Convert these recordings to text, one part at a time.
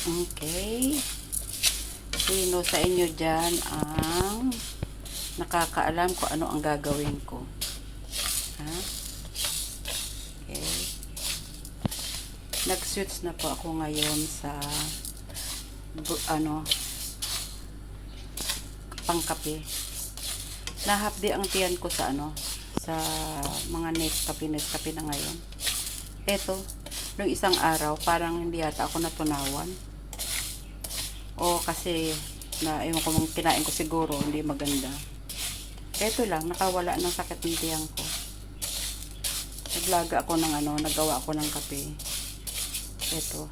Okay. Sino sa inyo dyan ang nakakaalam kung ano ang gagawin ko? Ha? Okay. Nag-switch na po ako ngayon sa ano pangkape. Nahapdi ang tiyan ko sa ano sa mga Nescafe Nescafe na ngayon. Eto, nung isang araw, parang hindi yata ako natunawan. O kasi, na, ewan ko kinain ko siguro, hindi maganda. Eto lang, nakawala ng sakit ng tiyang ko. Naglaga ako ng ano, nagawa ako ng kape. Eto.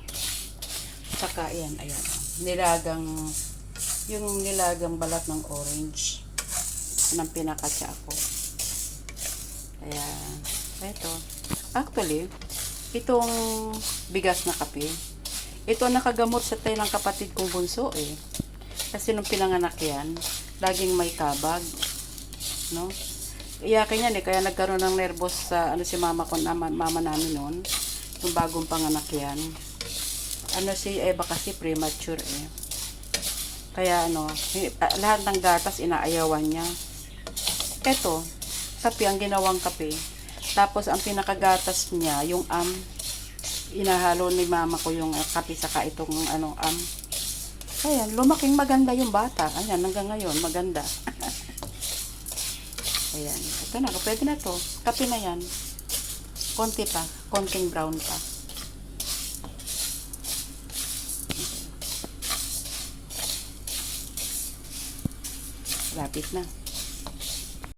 Saka yan, ayan. Nilagang, yung nilagang balat ng orange. Ang pinakatsa ako. Ayan. Eto. Actually, itong bigas na kape, ito ang nakagamot sa tayo ng kapatid kong bunso eh. Kasi nung pinanganak yan, laging may kabag. No? Iyakin yan eh, kaya nagkaroon ng nervous sa ano si mama ko, na, mama namin noon, yung bagong panganak yan. Ano si Eva kasi premature eh. Kaya ano, hi- ah, lahat ng gatas inaayawan niya. Eto, kape ang ginawang kape. Tapos ang pinakagatas niya, yung am, inahalo ni mama ko yung uh, kape saka itong ano am. Ayan, lumaking maganda yung bata. Ayan, hanggang ngayon, maganda. Ayan, ito na, pwede na to. Kape na yan. Konti pa, konting brown pa. Lapit na.